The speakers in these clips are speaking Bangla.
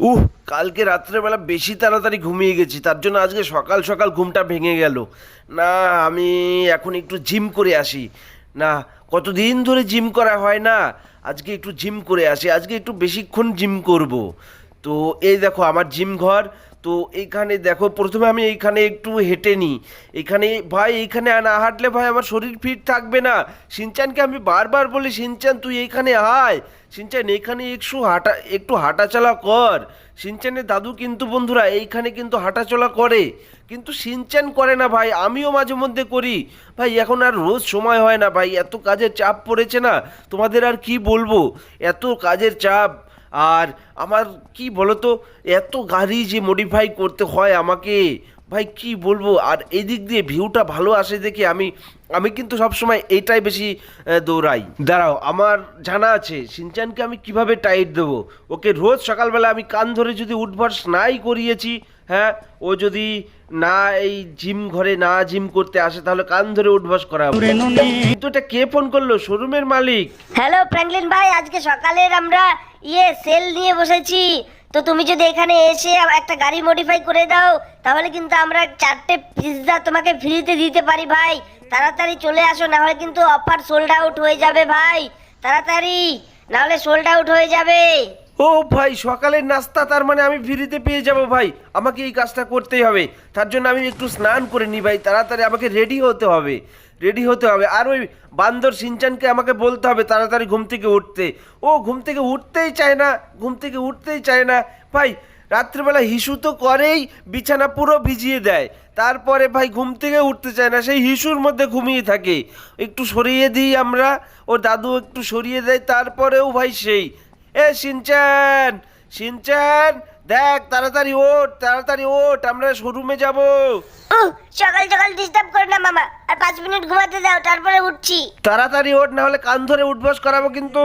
উহ, কালকে রাত্রেবেলা বেশি তাড়াতাড়ি ঘুমিয়ে গেছি, তার জন্য আজকে সকাল সকাল ঘুমটা ভেঙে গেল। না, আমি এখন একটু জিম করে আসি। না, কতদিন ধরে জিম করা হয় না, আজকে একটু জিম করে আসি, আজকে একটু বেশিক্ষণ জিম করব। তো এই দেখো, আমার জিম ঘর তো এইখানে দেখো, প্রথমে আমি এইখানে একটু হেঁটে নিই এখানে ভাই, এইখানে না হাঁটলে ভাই আমার শরীর ফিট থাকবে না। সিনচানকে আমি বারবার বলি, সিনচান, তুই এইখানে আয়। সিনচান এখানে একটু হাঁটা, একটু হাঁটাচলা কর। সিনচানের দাদু কিন্তু বন্ধুরা, এইখানে কিন্তু হাঁটাচলা করে। কিন্তু সিনচান করে না ভাই, আমিও মাঝে মধ্যে করি। ভাই, এখন আর রোজ সময় হয় না ভাই, এত কাজের চাপ পড়েছে না। তোমাদের আর কি বলব? এত কাজের চাপ। আর আমার কি বলতো, এত গাড়ি যে মডিফাই করতে হয় আমাকে, ভাই কি বলব? আর এদিক দিয়ে ভিউটা ভালো আসে দেখে আমি আমি কিন্তু সবসময় এটাই বেশি দৌড়াই। দাঁড়াও, আমার জানা আছে, সিনচানকে আমি কীভাবে টাইট দেবো? ওকে রোজ সকালবেলা আমি কান ধরে যদি উঠবার নাই করিয়েছি হ্যাঁ ও যদি না এই জিম ঘরে না জিম করতে আসে, তাহলে কান ধরে উঠভাস করাবো কিন্তু এটা কে ফোন করল? শোরুমের মালিক। হ্যালো, ফ্র্যাঙ্কলিন ভাই, আজকে সকালের আমরা ইয়ে সেল নিয়ে বসেছি। তো তুমি যদি এখানে এসে একটা গাড়ি মডিফাই করে দাও, তাহলে কিন্তু আমরা চারটে পিৎজা তোমাকে ফ্রিতে দিতে পারি ভাই। তাড়াতাড়ি চলে আসো, না হলে কিন্তু অফার সোল্ড আউট হয়ে যাবে ভাই। তাড়াতাড়ি, না হলে সোল্ড আউট হয়ে যাবে। ও ভাই, সকালের নাস্তা, তার মানে আমি ফ্রিতে পেয়ে যাব ভাই। আমাকে এই কাজটা করতেই হবে। তার জন্য আমি একটু স্নান করে নিই ভাই, তাড়াতাড়ি আমাকে রেডি হতে হবে। রেডি হতে হবে। আর ওই বান্দর সিনচানকে আমাকে বলতে হবে তাড়াতাড়ি ঘুম থেকে উঠতে। ও ঘুম থেকে উঠতেই চায় না, ঘুম থেকে উঠতেই চায় না। ভাই, রাত্রিবেলা হিসু তো করেই বিছানা পুরো ভিজিয়ে দেয়। তারপরে ভাই ঘুম থেকে উঠতে চায় না, সেই হিসুর মধ্যে ঘুমিয়ে থাকে। একটু সরিয়ে দিই আমরা, ওর দাদু একটু সরিয়ে দেয়, তারপরেও ভাই সেই। এ সিনচান সিনচান দেখ তাড়াতাড়ি ওঠ তাড়াতাড়ি ওঠ আমরা শোরুমে যাব। সকাল সকাল ডিস্টার্ব করো না মামা আর পাঁচ মিনিট ঘুমাতে দাও তারপরে উঠছি। তাড়াতাড়ি ওঠ না হলে কান ধরে উঠবস করাবো কিন্তু।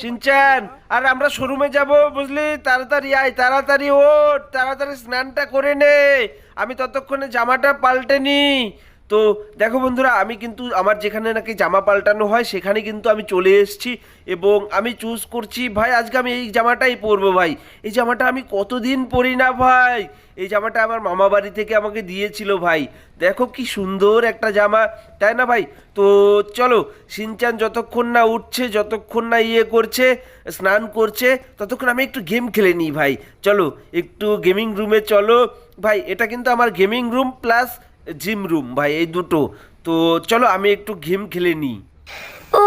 সিনচান আর আমরা শোরুমে যাব বুঝলি? তাড়াতাড়ি আয় তাড়াতাড়ি ওঠ তাড়াতাড়ি স্নানটা করে নে। আমি ততক্ষণে জামাটা পাল্টে নি। তো দেখো বন্ধুরা, আমি কিন্তু আমার যেখানে নাকি জামা পাল্টানো হয়, সেখানে কিন্তু আমি চলে এসেছি এবং আমি চুজ করছি, ভাই, আজকে আমি এই জামাটাই পরবো ভাই। এই জামাটা আমি কতদিন পরি না ভাই? এই জামাটা আমার মামা বাড়ি থেকে আমাকে দিয়েছিল ভাই। দেখো কি সুন্দর একটা জামা, তাই না ভাই? তো চলো, সিনচান যতক্ষণ না উঠছে, যতক্ষণ না ইয়ে করছে, স্নান করছে, ততক্ষণ আমি একটু গেম খেলে নিই ভাই। চলো, একটু গেমিং রুমে চলো। ভাই, এটা কিন্তু আমার gaming room, plus gym room ভাই এই দুটো। তো চলো আমি একটু গেম খেলে নিই। ও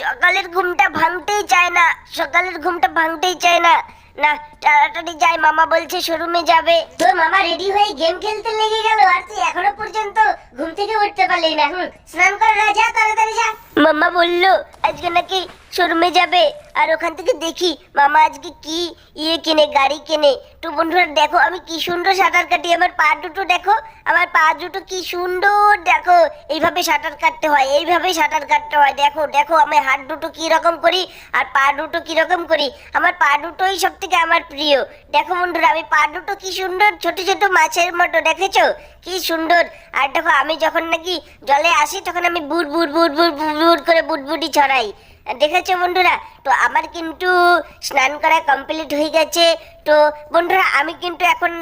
সকালের ঘুমটা ভাঙতেই চায় না। সকালের ঘুমটা ভাঙতেই চায় না। না তাড়াতাড়ি যাই মামা বলছে শোরুমে যাবে। তোর মামা রেডি হয়ে গেম খেলতে লেগে গেল আর তুই এখনও পর্যন্ত ঘুম থেকে উঠতে পারলি না। হুম স্নান কর যা তাড়াতাড়ি যা। মাম্মা বলল আজকে নাকি শোরুমে যাবে। আর ওখান থেকে দেখি মামা আজকে কি ইয়ে কিনে, গাড়ি কিনে। তো বন্ধুরা, দেখো, আমি কি সুন্দর সাঁতার কাটি। আমার পা দুটো দেখো, আমার পা দুটো কি সুন্দর, দেখো। এইভাবে সাঁতার কাটতে হয়, এইভাবে সাঁতার কাটতে হয়। দেখো দেখো, আমি হাত দুটো কি রকম করি আর পা দুটো কি রকম করি। আমার পা দুটোই সব থেকে আমার প্রিয়। দেখো বন্ধুরা, আমি পা দুটো কি সুন্দর, ছোট ছোট মাছের মতো, দেখেছ? কি সুন্দর। আর দেখো, আমি যখন নাকি জলে আসি, তখন আমি বুট বুট বুট বুট বুট বুট করে বুটবুটি ছড়াই। দেখেছ বন্ধুরা? তো আমার কিন্তু স্নান করা কমপ্লিট হয়ে গেছে। তো বন্ধুরা, আমি কিন্তু এখন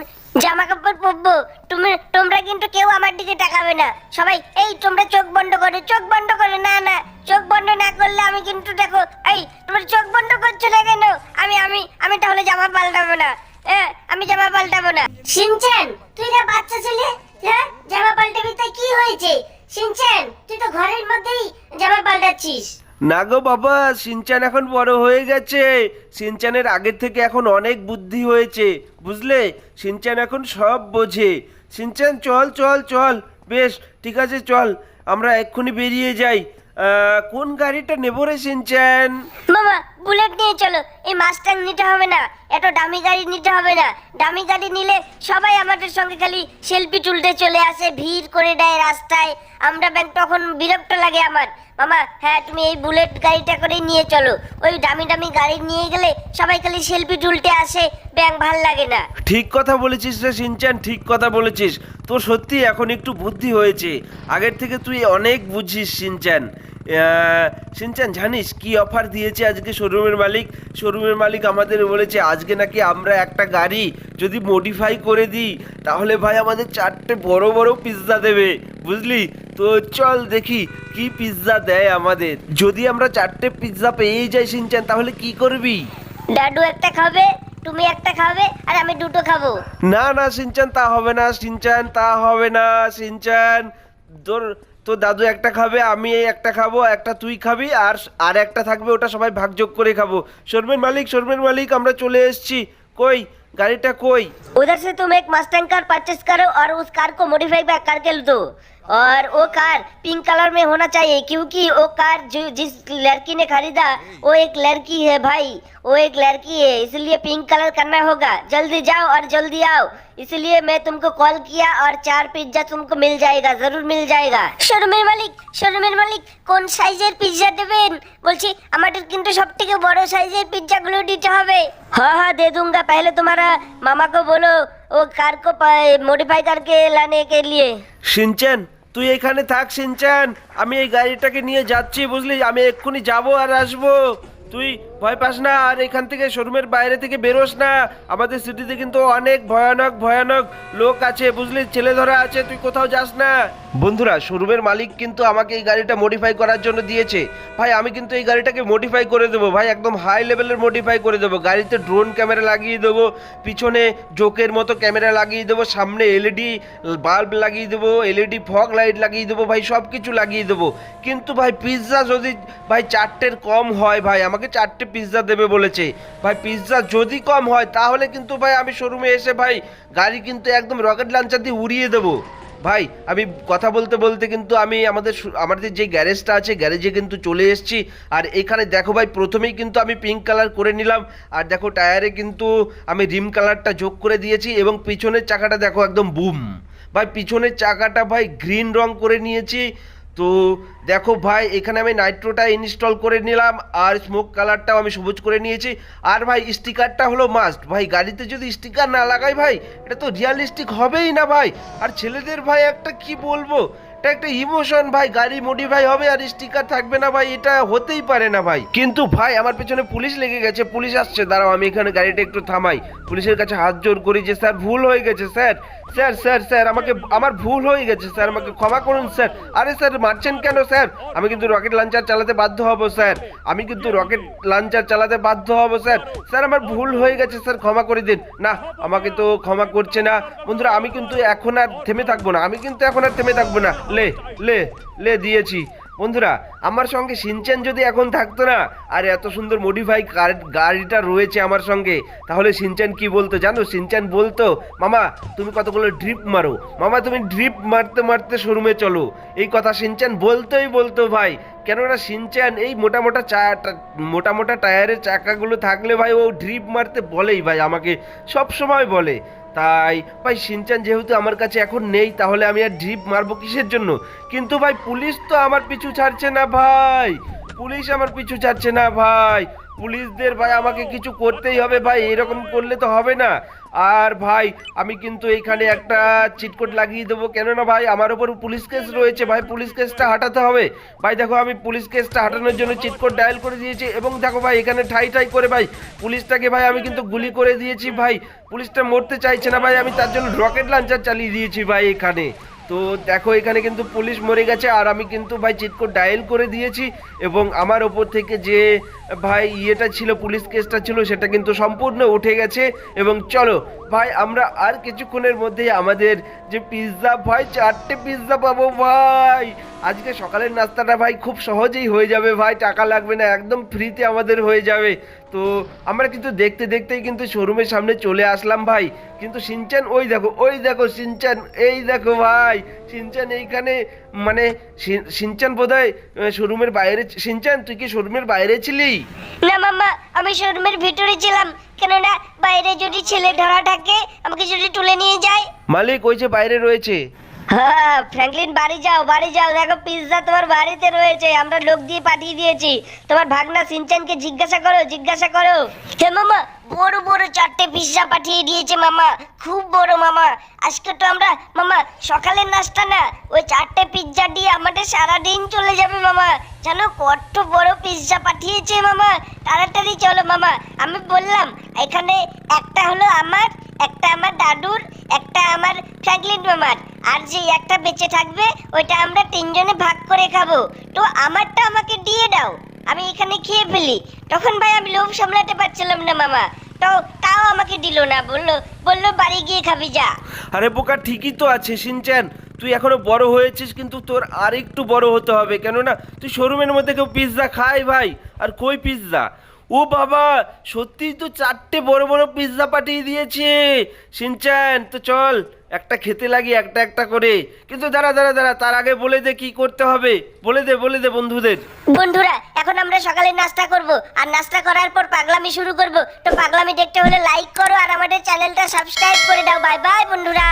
জামা কাপড় পরবো। তুমি, তোমরা কিন্তু কেউ আমার দিকে তাকাবে না। সবাই, এই, তোমরা চোখ বন্ধ করো, চোখ বন্ধ করো। না না, চোখ বন্ধ না করলে আমি কিন্তু দেখো, এই, তোমরা চোখ বন্ধ করছ না কেন? আমি আমি আমি তাহলে জামা পাল্টাবো না। হ্যাঁ আমি জামা পাল্টাবো না। সিনচেন তুই না বাচ্চা ছেলে হ্যাঁ? জামা পাল্টাবি, তাই কি হয়েছে? সিনচেন তুই তো ঘরের মধ্যেই জামা পাল্টাচ্ছিস। না গো বাবা, সিনচান এখন বড় হয়ে গেছে। সিনচানের আগের থেকে এখন অনেক বুদ্ধি হয়েছে, বুঝলে? সিনচান এখন সব বোঝে। সিনচান, চল চল চল। বেশ, ঠিক আছে, চল। আমরা এক্ষুনি বেরিয়ে যাই। কোন গাড়িটা নেব রে সিনচান মামা বুলেট নিয়ে চলো। এই মাস্টাং নিতে হবে না। এত দামি গাড়ি নিতে হবে না। দামি গাড়ি নিলে সবাই আমাদের সঙ্গে খালি সেলফি তুলতে চলে আসে ভিড় করে দেয় রাস্তায়। আমরা ব্যাংক তখন বিরক্ত লাগে আমার। মামা হ্যাঁ তুমি এই বুলেট গাড়িটা করে নিয়ে চলো। ওই দামি দামি গাড়ি নিয়ে গেলে সবাই খালি সেলফি তুলতে আসে। ব্যাংক ভালো লাগে না। ঠিক কথা বলেছিস রে সিনচান ঠিক কথা বলেছিস। তোর সত্যি এখন একটু বুদ্ধি হয়েছে। আগের থেকে তুই অনেক বুঝিস সিনচান আহ, সিনচান জানিস কি অফার দিয়েছে আজকে শোরুমের মালিক? শোরুমের মালিক আমাদের বলেছে আজকে নাকি আমরা একটা গাড়ি যদি মডিফাই করে দিই তাহলে ভাই আমাদের চারটে বড় বড় পিৎজা দেবে। বুঝলি? তো চল দেখি কি পিৎজা দেয় আমাদের। যদি আমরা চারটে পিৎজা পেয়েই যাই সিনচান তাহলে কি করবি? ডাডু একটা খাবে? তুমি একটা খাবে আর আমি দুটো খাবো না না সিনচান তা হবে না সিনচান তা হবে না সিনচান তোর তোর দাদু একটা খাবে আমি এই একটা খাবো একটা তুই খাবি আর আর একটা থাকবে ওটা সবাই ভাগযোগ করে খাবো শর্মের মালিক শর্মের মালিক আমরা চলে এসেছি কই গাড়িটা কই उधर से तुम एक मस्टैंग कार परचेस करो और उस कार को मॉडिफाई करके दो और वो कार पिंक कलर में होना चाहिए क्योंकि वो कार जो जिस लड़की ने खरीदा वो एक लड़की है भाई वो एक लड़की है इसलिए पिंक कलर करना होगा जल्दी जाओ और जल्दी आओ इसलिए मैं तुमको कॉल किया और चार पिज्जा तुमको मिल जाएगा जरूर मिल जाएगा শোরুমের মালিক শোরুমের মালিক কোন সাইজের পিজ্জা দেবেন বলছি আমাদের কিন্তু সব থেকে বড় সাইজের পিজ্জাগুলো দিতে হবে हाँ हाँ दे दूंगा पहले तुम्हारा मामा को बोलो वो कार को मॉडिफाई करके लाने के लिए সিনচান তুই এখানে থাক সিনচান আমি এই গাড়িটাকে নিয়ে যাচ্ছি, বুঝলি? আমি এক্ষুনি যাব আর আসব। তুই ভয় পাস না, আর এখান থেকে শোরুমের বাইরে থেকে বেরোস না। আমাদের সিটিতে কিন্তু অনেক ভয়ানক ভয়ানক লোক আছে, বুঝলি? ছেলে ধরা আছে, তুই কোথাও যাস না। বন্ধুরা, শোরুমের মালিক কিন্তু আমাকে এই গাড়িটা মডিফাই করার জন্য দিয়েছে। ভাই, আমি কিন্তু এই গাড়িটাকে মডিফাই করে দেবো। ভাই, একদম হাই লেভেলের মডিফাই করে দেবো। গাড়িতে ড্রোন ক্যামেরা লাগিয়ে দেবো, পিছনে জোকের মতো ক্যামেরা লাগিয়ে দেবো, সামনে এলইডি বাল্ব লাগিয়ে দেবো এলইডি ফগ লাইট লাগিয়ে দেবো, ভাই সব কিছু লাগিয়ে দেবো। কিন্তু ভাই পিৎজা যদি ভাই, চারটের কম হয়, ভাই আমাকে চারটে পিৎজা দেবে বলেছে। ভাই পিৎজা যদি কম হয়, তাহলে কিন্তু ভাই আমি শোরুমে এসে ভাই গাড়ি কিন্তু একদম রকেট লাঞ্চার দিয়ে উড়িয়ে দেবো। ভাই, আমি কথা বলতে বলতে কিন্তু আমি আমাদের আমাদের যে গ্যারেজটা আছে গ্যারেজে কিন্তু চলে এসেছি। আর এখানে দেখো ভাই, প্রথমেই কিন্তু আমি পিঙ্ক কালার করে নিলাম। আর দেখো টায়ারে কিন্তু আমি রিম কালারটা যোগ করে দিয়েছি এবং পিছনের চাকাটা দেখো একদম বুম ভাই, পিছনের চাকাটা ভাই গ্রিন রং করে নিয়েছি। তো দেখো ভাই, এখানে আমি নাইট্রোটা ইনস্টল করে নিলাম, আর স্মোক কালারটাও আমি সবুজ করে নিয়েছি। আর ভাই স্টিকারটা হলো মাস্ট ভাই, গাড়িতে যদি স্টিকার না লাগাই ভাই, এটা তো রিয়ালিস্টিক হবেই না ভাই। আর ছেলেদের ভাই, একটা কি বলব? এটা একটা ইমোশন ভাই, গাড়ি মডিফাই হবে আর স্টিকার থাকবে না, ভাই, এটা হতেই পারে না, ভাই। কিন্তু, ভাই, আমার পেছনে পুলিশ লেগে গেছে, পুলিশ আসছে, দাঁড়াও, আমি এখানে গাড়িটা একটু থামাই। পুলিশের কাছে হাত জোর করি যে, স্যার, ভুল হয়ে গেছে, স্যার স্যার স্যার স্যার, আমাকে, আমার ভুল হয়ে গেছে, স্যার, আমাকে ক্ষমা করুন, স্যার। আরে, স্যার, মারছেন কেন, স্যার? আমি কিন্তু রকেট লাঞ্চার চালাতে বাধ্য হব, স্যার। আমি কিন্তু রকেট লাঞ্চার চালাতে বাধ্য হব, স্যার। স্যার, আমার ভুল হয়ে গেছে, স্যার, ক্ষমা করে দিন। না, আমাকে তো ক্ষমা করছে না। বন্ধুরা, আমি কিন্তু এখন আর থেমে থাকব না, আমি কিন্তু এখন আর থেমে থাকব না। লে লে লে দিয়েছি। বন্ধুরা, আমার সঙ্গে সিনচেন যদি এখন থাকতো না, আর এত সুন্দর মডিফাই গাড়িটা রয়েছে আমার সঙ্গে, তাহলে সিনচেন কি বলতো? জানো, সিনচেন বলতো, মামা, তুমি কতগুলো ড্রিপ মারো? মামা, তুমি ড্রিপ মারতে মারতে শোরুমে চলো। এই কথা সিনচেন বলতোই বলতো ভাই। কেননা সিনচ্যান এই মোটা মোটা চা মোটা মোটা টায়ারের চাকাগুলো থাকলে ভাই ও ড্রিপ মারতে বলেই ভাই, আমাকে সব সময় বলে। তাই। ভাই, সিনচান যেহেতু আমার কাছে এখন নেই, তাহলে আমি আর ড্রিপ মারবো কিসের জন্য? কিন্তু ভাই, পুলিশ তো আমার পিছু ছাড়ছে না ভাই। পুলিশ আমার পিছু ছাড়ছে না ভাই। পুলিশদের ভাই, আমাকে কিছু করতেই হবে ভাই, এরকম করলে তো হবে না। আর ভাই, আমি কিন্তু এখানে একটা চিটকোট লাগিয়ে দেবো। কেননা ভাই, আমার ওপর পুলিশ কেস রয়েছে। ভাই, পুলিশ কেসটা হাটাতে হবে। ভাই, দেখো, আমি পুলিশ কেসটা হাটানোর জন্য চিটকোট ডায়াল করে দিয়েছি এবং দেখো ভাই, এখানে ঠাই ঠাই করে ভাই, পুলিশটাকে ভাই, আমি কিন্তু গুলি করে দিয়েছি। ভাই, পুলিশটা মরতে চাইছে না ভাই, আমি তার জন্য রকেট লাঞ্চার চালিয়ে দিয়েছি ভাই এখানে। তো দেখো, এখানে কিন্তু পুলিশ মরে গেছে, আর আমি কিন্তু ভাই চিটকোট ডায়াল করে দিয়েছি, এবং আমার ওপর থেকে যে ভাই ইয়েটা ছিল, পুলিশ কেসটা ছিল, সেটা কিন্তু সম্পূর্ণ উঠে গেছে, এবং চলো ভাই, আমরা আর কিছুক্ষণের মধ্যেই আমাদের যে পিৎজা ভাই, চারটে পিৎজা পাবো, ভাই। আজকে সকালের নাস্তাটা, ভাই, খুব সহজেই হয়ে যাবে, ভাই, টাকা লাগবে না, একদম ফ্রিতে আমাদের হয়ে যাবে। তো আমরা কিন্তু দেখতে দেখতেই কিন্তু শোরুমের সামনে চলে আসলাম ভাই। কিন্তু সিনচান ওই দেখো ওই দেখো সিনচান এই দেখো ভাই। সিনচান এইখানে মানে সিন- সিনচান বোধহয় শোরুমের বাইরে সিনচান তুই কি শোরুমের বাইরে ছিলি? না মাম্মা আমি শোরুমের ভিতরে ছিলাম। কেননা বাইরে যদি ছেলে ধরা থাকে আমাকে যদি তুলে নিয়ে যায়। মালিক ওই যে বাইরে রয়েছে। হ্যাঁ ফ্র্যাঙ্কলিন, বাড়ি যাও বাড়ি যাও। দেখো পিৎজা তোমার বাড়িতে রয়েছে। আমরা লোক দিয়ে পাঠিয়ে দিয়েছি। তোমার ভাগনা সিনচানকে জিজ্ঞাসা করো জিজ্ঞাসা করো। হে মামা, বড় বড় চারটে পিৎজা পাঠিয়ে দিয়েছে মামা। খুব বড় মামা। আজকে তো আমরা, মামা, সকালের নাস্তা না, ওই চারটে পিৎজা দিয়ে আমাদের সারা দিন চলে যাবে মামা। জানো, কত বড় পিৎজা পাঠিয়েছে মামা। তাড়াতাড়ি চলো মামা। আমি বললাম, এখানে একটা হলো আমার একটা আমার দাদুর, একটা আমার ফ্র্যাঙ্কলিন মামার আর যে একটা বেঁচে থাকবে, ওইটা আমরা তিনজনে ভাগ করে খাব। তো আমারটা আমাকে দিয়ে দাও। আমি এখানে খেয়ে ফেলি। তখন ভাই আমি লোভ সামলাতে পারছিলাম না মামা। তো তাও আমাকে দিল না। বলল বলল, বাড়ি গিয়ে খাবি, যা। আরে বোকা, ঠিকই তো আছে, সিনচ্যান। তুই এখনও বড় হয়েছিস, কিন্তু তোর আর একটু বড় হতে হবে। কেননা, তুই শোরুমের মধ্যে কেউ পিৎজা খায় ভাই। আর কই পিৎজা ও বাবা সত্যি তো চারটে বড় বড় পিৎজা পাঠিয়ে দিয়েছে। সিনচ্যান, তো চল, একটা খেতে লাগি, একটা একটা করে। কিন্তু দাঁড়া দাঁড়া দাঁড়া, তার আগে বলে দে কি করতে হবে। বলে দে বলে দে বন্ধুদের। বন্ধুরা, এখন আমরা সকালে নাস্তা করব। আর নাস্তা করার পর পাগলামি শুরু করব। তো পাগলামি দেখতে হলে লাইক করো আর আমাদের চ্যানেলটা সাবস্ক্রাইব করে দাও। বাই বাই বন্ধুরা।